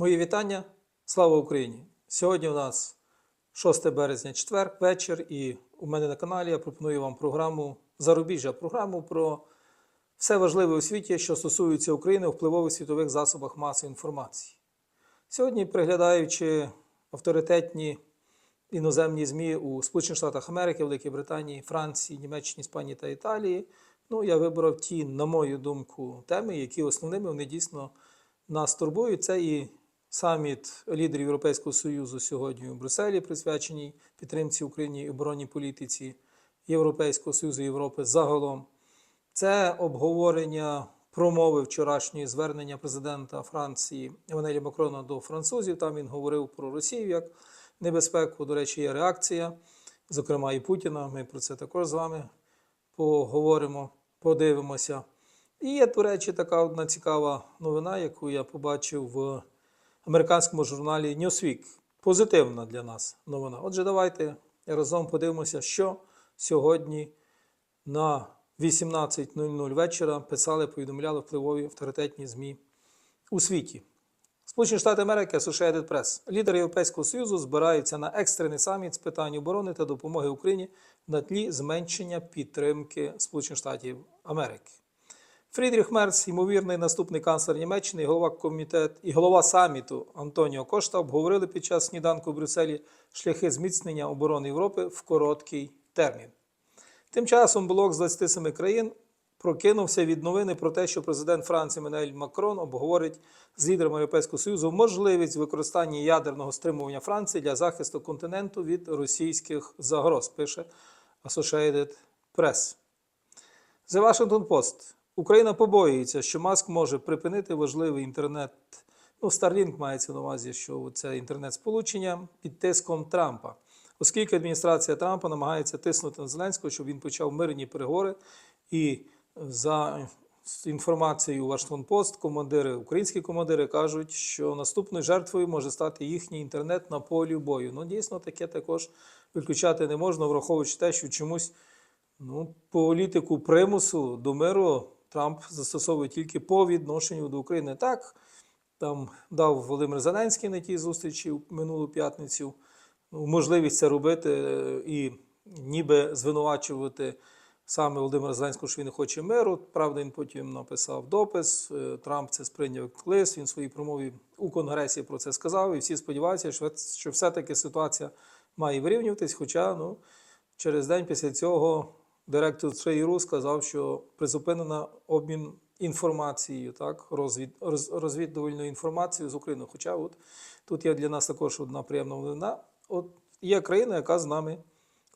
Мої вітання. Слава Україні! Сьогодні у нас 6 березня, четвер, вечір, і у мене на каналі я пропоную вам програму Зарубіжжя, програму про все важливе у світі, що стосується України у впливових світових засобах масової інформації. Сьогодні, приглядаючи авторитетні іноземні ЗМІ у Сполучених Штатах Америки, Великій Британії, Франції, Німеччині, Іспанії та Італії, ну, я вибрав ті, на мою думку, теми, які основними вони дійсно нас турбують. Це і саміт лідерів Європейського Союзу сьогодні у Брюсселі, присвяченій підтримці України і оборонній політиці Європейського Союзу Європи загалом. Це обговорення промови вчорашньої звернення президента Франції Еммануеля Макрона до французів. Там він говорив про Росію як небезпеку. До речі, є реакція, зокрема і Путіна. Ми про це також з вами поговоримо, подивимося. І є, до речі, така одна цікава новина, яку я побачив в американському журналі Newsweek. Позитивна для нас новина. Отже, давайте разом подивимося, що сьогодні на 18.00 вечора писали, повідомляли впливові авторитетні ЗМІ у світі. Сполучені Штати Америки, Associated Press. Лідери Європейського Союзу збираються на екстрений саміт з питань оборони та допомоги Україні на тлі зменшення підтримки Сполучених Штатів Америки. Фрідріх Мерц, ймовірний наступний канцлер Німеччини, голова комітет і голова саміту Антоніо Кошта обговорили під час сніданку в Брюсселі шляхи зміцнення оборони Європи в короткий термін. Тим часом блок з 27 країн прокинувся від новини про те, що президент Франції Менель Макрон обговорить з лідерами Європейського Союзу можливість використання ядерного стримування Франції для захисту континенту від російських загроз, пише Associated Press. The Washington Post. Україна побоюється, що Маск може припинити важливий інтернет. Ну, Starlink мається на увазі, що це інтернет-сполучення під тиском Трампа, оскільки адміністрація Трампа намагається тиснути на Зеленського, щоб він почав мирні переговори. І за інформацією Washington Post, командири, українські командири кажуть, що наступною жертвою може стати їхній інтернет на полі бою. Ну, дійсно, таке також виключати не можна, враховуючи те, що чомусь ну, політику примусу до миру Трамп застосовує тільки по відношенню до України. Так, там дав Володимир Зеленський на тій зустрічі в минулу п'ятницю ну, можливість це робити і ніби звинувачувати саме Володимира Зеленського, що він хоче миру. Правда, він потім написав допис. е, Трамп це сприйняв як лист. Він в своїй промові у Конгресі про це сказав. І всі сподіваються, що все-таки ситуація має вирівнюватись. Хоча ну, через день після цього директор ЦРУ сказав, що призупинено обмін інформацією, так, розвід, роз, розвідувальною інформацією з Україною. Хоча от тут є для нас також одна приємна новина. От є країна, яка з нами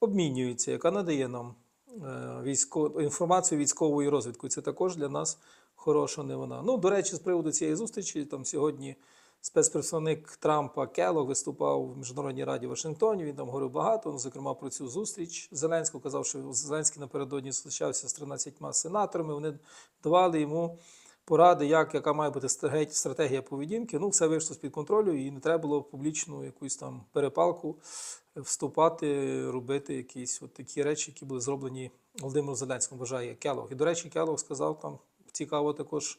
обмінюється, яка надає нам е, військо, інформацію військової розвідки. Це також для нас хороша новина. Ну, до речі, з приводу цієї зустрічі, там сьогодні спецпредставник Трампа Келлог виступав в Міжнародній раді в Вашингтоні. Він там говорив багато, ну, зокрема про цю зустріч Зеленського. Казав, що Зеленський напередодні зустрічався з 13 сенаторами. Вони давали йому поради, як, яка має бути стратегія, поведінки. Ну, все вийшло з-під контролю, і не треба було в публічну якусь там перепалку вступати, робити якісь от такі речі, які були зроблені Володимиром Зеленським, вважає Келлог. І, до речі, Келлог сказав там цікаво також.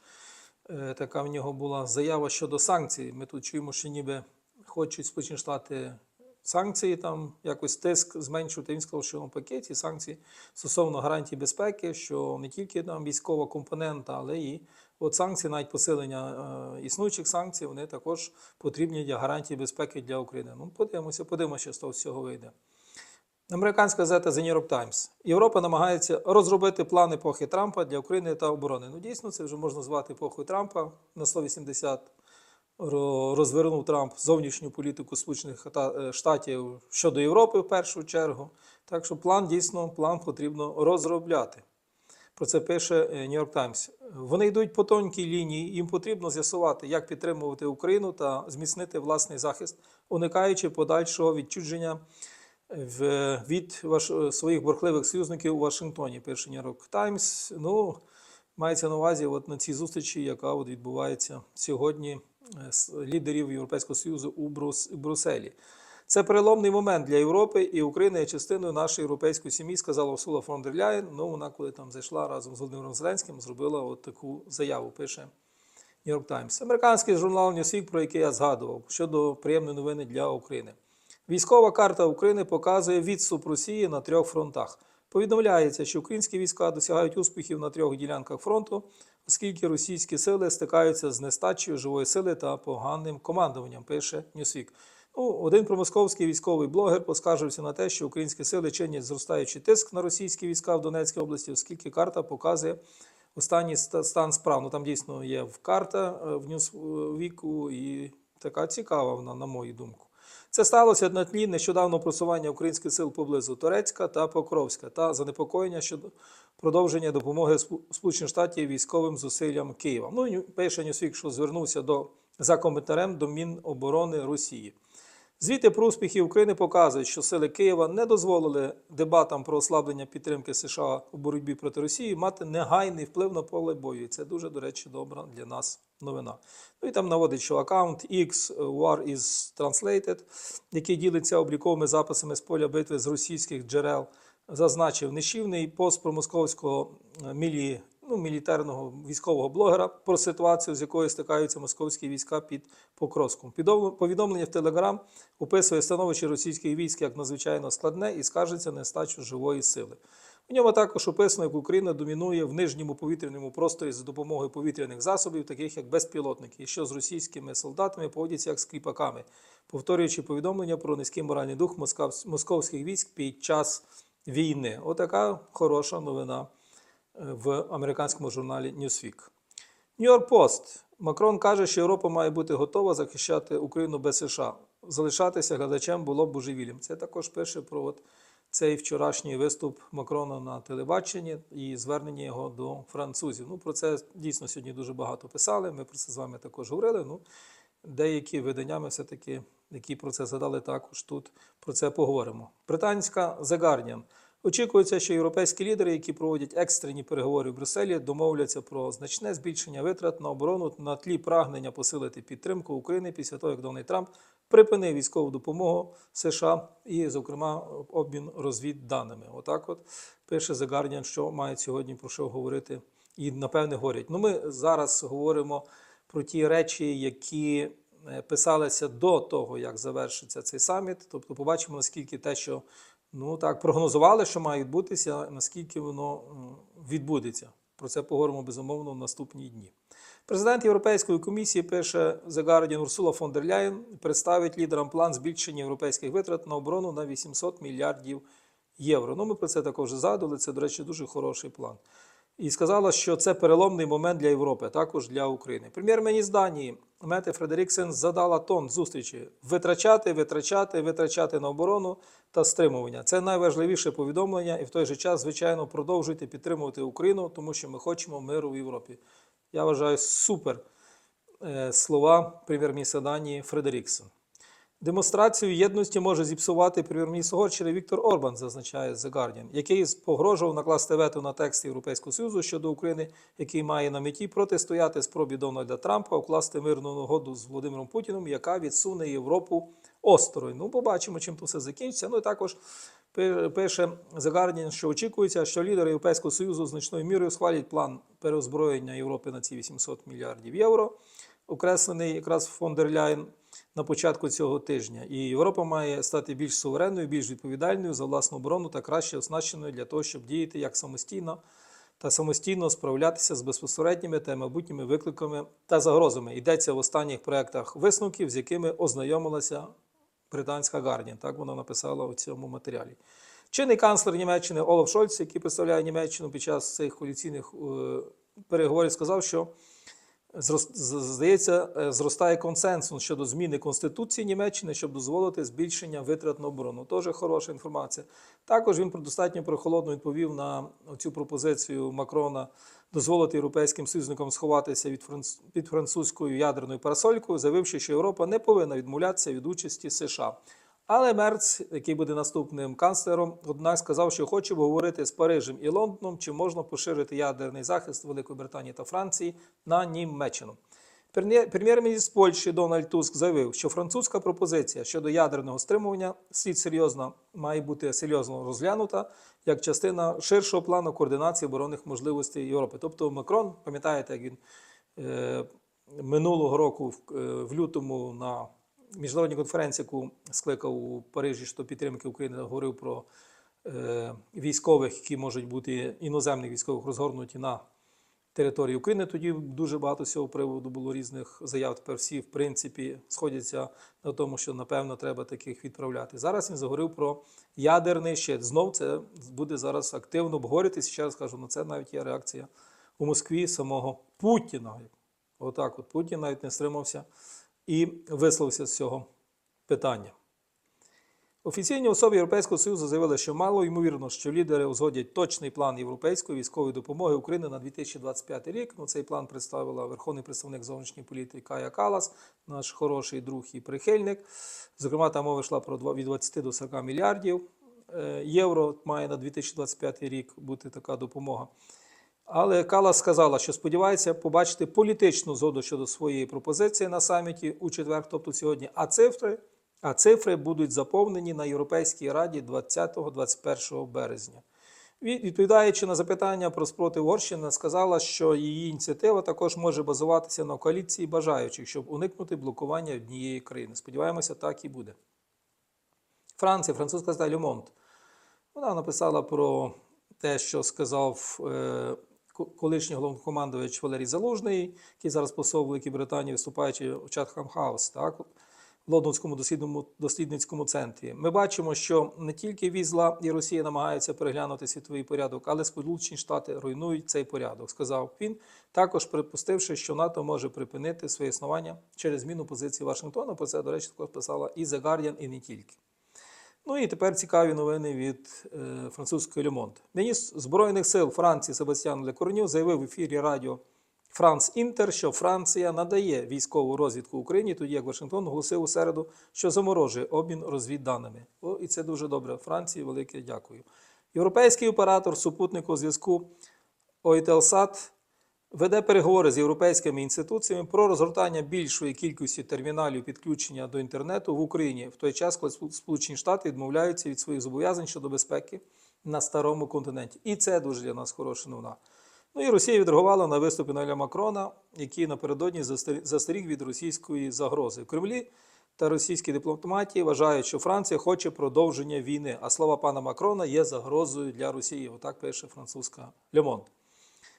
Е, така в нього була заява щодо санкцій. Ми тут чуємо, що ніби хочуть Сполучені Штати санкції, там якось тиск зменшувати. Він сказав, що в пакеті санкцій стосовно гарантій безпеки, що не тільки там військова компонента, але і от санкції, навіть посилення е, існуючих санкцій, вони також потрібні для гарантій безпеки для України. Ну, подивимося, подивимося, що з того всього вийде. Американська газета The New York Times. Європа намагається розробити план епохи Трампа для України та оборони. Ну, дійсно, це вже можна звати епохою Трампа. На 180 розвернув Трамп зовнішню політику Сполучених е, Штатів щодо Європи в першу чергу. Так що план дійсно план потрібно розробляти. Про це пише е, New York Times. Вони йдуть по тонкій лінії. Їм потрібно з'ясувати, як підтримувати Україну та зміцнити власний захист, уникаючи подальшого відчудження від ваш, своїх бурхливих союзників у Вашингтоні. Пише York Times. Ну, мається на увазі от на цій зустрічі, яка от відбувається сьогодні е, з лідерів Європейського Союзу у Брус, Брюсселі. Це переломний момент для Європи, і Україна є частиною нашої європейської сім'ї, сказала Урсула фон дер Ляєн. Ну, вона, коли там зайшла разом з Володимиром Зеленським, зробила от таку заяву, пише York Times. Американський журнал Newsweek, про який я згадував, щодо приємної новини для України. Військова карта України показує відступ Росії на трьох фронтах. Повідомляється, що українські війська досягають успіхів на трьох ділянках фронту, оскільки російські сили стикаються з нестачею живої сили та поганим командуванням, пише Newsweek. Ну, один промосковський військовий блогер поскаржився на те, що українські сили чинять зростаючий тиск на російські війська в Донецькій області, оскільки карта показує останній ста- стан справ. Ну там дійсно є карта е, в Ньюсвіку і така цікава вона, на мою думку. Це сталося на тлі нещодавно просування українських сил поблизу Турецька та Покровська та занепокоєння щодо продовження допомоги Сполучених Штатів військовим зусиллям Києва. Ну і пише Ньюсвік, що звернувся до за коментарем до Міноборони Росії. Звіти про успіхи України показують, що сили Києва не дозволили дебатам про ослаблення підтримки США у боротьбі проти Росії мати негайний вплив на поле бою. І це дуже, до речі, добра для нас новина. Ну і там наводить, що аккаунт X War is Translated, який ділиться обліковими записами з поля битви з російських джерел, зазначив нищівний пост про московського е, мілі, ну, мілітарного військового блогера про ситуацію, з якою стикаються московські війська під Покровськом. Повідомлення в Телеграм описує становище російських військ як надзвичайно складне і скаржиться нестачу живої сили. У ньому також описано, як Україна домінує в нижньому повітряному просторі за допомогою повітряних засобів, таких як безпілотники, що з російськими солдатами поводяться як з кріпаками, повторюючи повідомлення про низький моральний дух московських військ під час війни. Отака хороша новина в американському журналі Newsweek. Нью-Йорк Пост. Макрон каже, що Європа має бути готова захищати Україну без США. Залишатися глядачем було б божевіллям. Це також пише про от цей вчорашній виступ Макрона на телебаченні і звернення його до французів. Ну, про це дійсно сьогодні дуже багато писали. Ми про це з вами також говорили. Ну, деякі видання ми все-таки, які про це згадали, також тут про це поговоримо. Британська The Guardian. Очікується, що європейські лідери, які проводять екстрені переговори в Брюсселі, домовляться про значне збільшення витрат на оборону на тлі прагнення посилити підтримку України після того, як Дональд Трамп припинив військову допомогу США і, зокрема, обмін розвідданими. Отак, от пише The Guardian, що мають сьогодні про що говорити, і напевне говорять. Ну, ми зараз говоримо про ті речі, які е, писалися до того, як завершиться цей саміт. Тобто, побачимо, наскільки те, що ну так прогнозували, що має відбутися, наскільки воно відбудеться. Про це поговоримо безумовно в наступні дні. Президент Європейської комісії пише The Guardian Урсула фон дер Ляєн представить лідерам план збільшення європейських витрат на оборону на 800 мільярдів євро. Ну, ми про це також згадували. Це, до речі, дуже хороший план. І сказала, що це переломний момент для Європи, також для України. Прем'єр-міністр Данії Мете Фредеріксен задала тон зустрічі: витрачати, витрачати, витрачати на оборону та стримування. Це найважливіше повідомлення, і в той же час, звичайно, продовжуйте підтримувати Україну, тому що ми хочемо миру в Європі. Я вважаю супер е, слова прем'єр-міністра Данії Фредеріксен. Демонстрацію єдності може зіпсувати прем'єр-міністр Угорщини Віктор Орбан, зазначає The Guardian, який погрожував накласти вето на текст Європейського Союзу щодо України, який має на меті протистояти спробі Дональда Трампа укласти мирну угоду з Володимиром Путіним, яка відсуне Європу осторонь. Ну, побачимо, чим то все закінчиться. Ну і також пише The Guardian, що очікується, що лідери Європейського Союзу значною мірою схвалять план переозброєння Європи на ці 800 мільярдів євро, окреслений якраз фон дер Ляєн на початку цього тижня. І Європа має стати більш суверенною, більш відповідальною за власну оборону та краще оснащеною для того, щоб діяти як самостійно та самостійно справлятися з безпосередніми та майбутніми викликами та загрозами. Йдеться в останніх проєктах висновків, з якими ознайомилася британська Гардіан. Так вона написала у цьому матеріалі. Чинний канцлер Німеччини Олаф Шольц, який представляє Німеччину під час цих коаліційних е, переговорів, сказав, що здається, е, зростає консенсус щодо зміни Конституції Німеччини, щоб дозволити збільшення витрат на оборону. Теж хороша інформація. Також він достатньо прохолодно відповів на цю пропозицію Макрона дозволити європейським союзникам сховатися від франц... під французькою ядерною парасолькою, заявивши, що Європа не повинна відмовлятися від участі США. Але Мерц, який буде наступним канцлером, однак сказав, що хоче обговорити з Парижем і Лондоном, чи можна поширити ядерний захист Великої Британії та Франції на Німеччину. Прем'єр- Прем'єр-міністр Польщі Дональд Туск заявив, що французька пропозиція щодо ядерного стримування слід серйозно має бути серйозно розглянута як частина ширшого плану координації оборонних можливостей Європи. Тобто Макрон, пам'ятаєте, як він е, минулого року, в, е, в лютому, на міжнародній конференції, яку скликав у Парижі що підтримки України, говорив про е, військових, які можуть бути іноземних військових розгорнуті на території України. Тоді дуже багато цього приводу було різних заяв. Тепер всі, в принципі, сходяться на тому, що напевно треба таких відправляти. Зараз він заговорив про ядерний щит. Знов це буде зараз активно обговорюватися. Ще раз кажу, ну це навіть є реакція у Москві самого Путіна. Отак, от Путін навіть не стримався і висловився з цього питання. Офіційні особи Європейського Союзу заявили, що мало ймовірно, що лідери узгодять точний план європейської військової допомоги Україні на 2025 рік. Ну, цей план представила верховний представник зовнішньої політики Кая Калас, наш хороший друг і прихильник. Зокрема, там мова йшла про від 20 до 40 мільярдів е, євро. Має на 2025 рік бути така допомога. Але Калас сказала, що сподівається побачити політичну згоду щодо своєї пропозиції на саміті у четвер, тобто сьогодні. А цифри, а цифри будуть заповнені на Європейській раді 20-21 березня. Відповідаючи на запитання про спротив Угорщини, сказала, що її ініціатива також може базуватися на коаліції бажаючих, щоб уникнути блокування однієї країни. Сподіваємося, так і буде. Франція, французька газета Le Вона написала про те, що сказав е, колишній головнокомандувач Валерій Залужний, який зараз посол Великій Британії, виступаючи в Чатхам Хаус, так, в Лондонському дослідному- дослідницькому центрі. Ми бачимо, що не тільки Візла і Росія намагаються переглянути світовий порядок, але Сполучені Штати руйнують цей порядок, сказав він, також припустивши, що НАТО може припинити своє існування через зміну позиції Вашингтона. Про це, до речі, також писала і The Guardian, і не тільки. Ну і тепер цікаві новини від е, французької Лемонт. Міністр Збройних сил Франції Себастьян Лекорню заявив в ефірі радіо Франс Інтер, що Франція надає військову розвідку Україні, тоді як Вашингтон оголосив у середу, що заморожує обмін розвідданими. О, і це дуже добре. Франції велике дякую. Європейський оператор супутнику зв'язку Ойтелсат веде переговори з європейськими інституціями про розгортання більшої кількості терміналів підключення до інтернету в Україні в той час, коли Сполучені Штати відмовляються від своїх зобов'язань щодо безпеки на старому континенті. І це дуже для нас хороша новина. Ну і Росія відреагувала на виступ Еммануеля Макрона, який напередодні застеріг від російської загрози в Кремлі. Та російські дипломатії вважають, що Франція хоче продовження війни, а слова пана Макрона є загрозою для Росії. Отак пише французька Лемонт.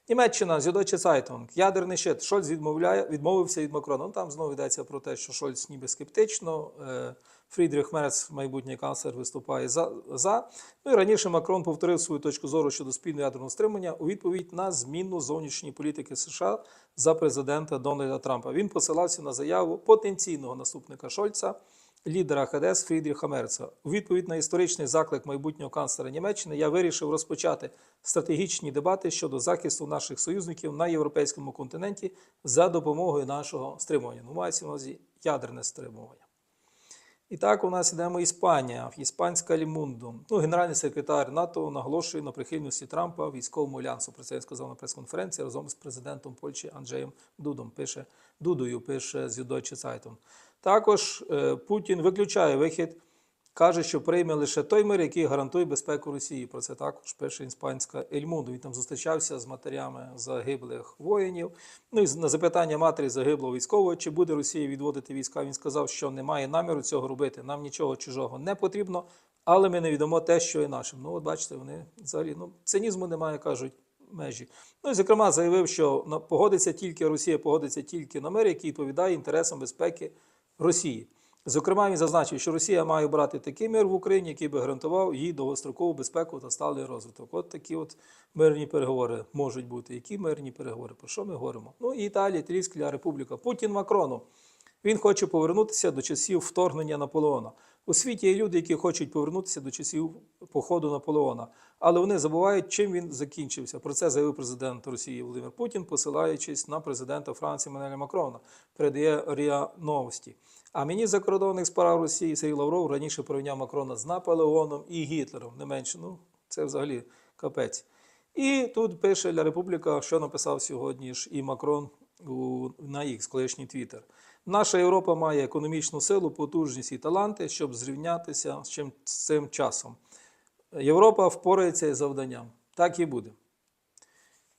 Німеччина, Зюдоче Цайтунг, ядерний щит. Шольц відмовляє, відмовився від Макрона. Ну, там знову йдеться про те, що Шольц ніби скептично. е, Фрідріх Мерц, майбутній канцлер, виступає за, за. Ну і раніше Макрон повторив свою точку зору щодо спільного ядерного стримання у відповідь на зміну зовнішньої політики США за президента Дональда Трампа. Він посилався на заяву потенційного наступника Шольца, лідера ХДС Фрідріха Мерца. У відповідь на історичний заклик майбутнього канцлера Німеччини я вирішив розпочати стратегічні дебати щодо захисту наших союзників на європейському континенті за допомогою нашого стримування. Ну, мається на увазі ядерне стримування. І так у нас ідемо Іспанія, іспанська Лімунду. Ну, генеральний секретар НАТО наголошує на прихильності Трампа військовому альянсу. Про це він сказав на прес-конференції разом з президентом Польщі Анджеєм Дудом. Пише Дудою, пише з Юдойче Сайтом. Також е, Путін виключає вихід, каже, що прийме лише той мир, який гарантує безпеку Росії. Про це також пише іспанська Ельмунду. Він там зустрічався з матерями загиблих воїнів. Ну і на запитання матері загиблого військового, чи буде Росія відводити війська, він сказав, що немає наміру цього робити. Нам нічого чужого не потрібно, але ми не відомо те, що є нашим. Ну, от бачите, вони взагалі ну, цинізму немає, кажуть. Межі. Ну і зокрема заявив, що погодиться тільки Росія погодиться тільки на мир, який відповідає інтересам безпеки Росії. Зокрема, він зазначив, що Росія має брати такий мир в Україні, який би гарантував їй довгострокову безпеку та сталий розвиток. От такі от мирні переговори можуть бути. Які мирні переговори? Про що ми говоримо? Ну і Італія, Італійська Республіка. Путін Макрону. Він хоче повернутися до часів вторгнення Наполеона. У світі є люди, які хочуть повернутися до часів походу Наполеона, але вони забувають, чим він закінчився. Про це заявив президент Росії Володимир Путін, посилаючись на президента Франції Манеля Макрона, передає РІА Новості. А міністр закордонних справ Росії Сергій Лавров раніше порівняв Макрона з Наполеоном і Гітлером. Не менше, ну це взагалі капець. І тут пише Ля Републіка, що написав сьогодні ж і Макрон у, на X, колишній Твіттер. Наша Європа має економічну силу, потужність і таланти, щоб зрівнятися з чим з цим часом. Європа впорається із завданням. Так і буде.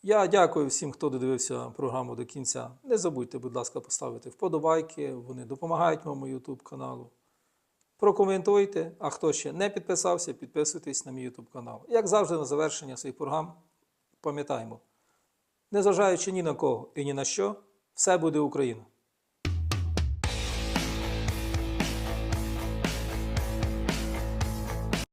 Я дякую всім, хто додивився програму до кінця. Не забудьте, будь ласка, поставити вподобайки, вони допомагають моєму YouTube каналу. Прокоментуйте, а хто ще не підписався, підписуйтесь на мій YouTube канал. Як завжди, на завершення своїх програм пам'ятаємо, незважаючи ні на кого і ні на що, все буде Україна.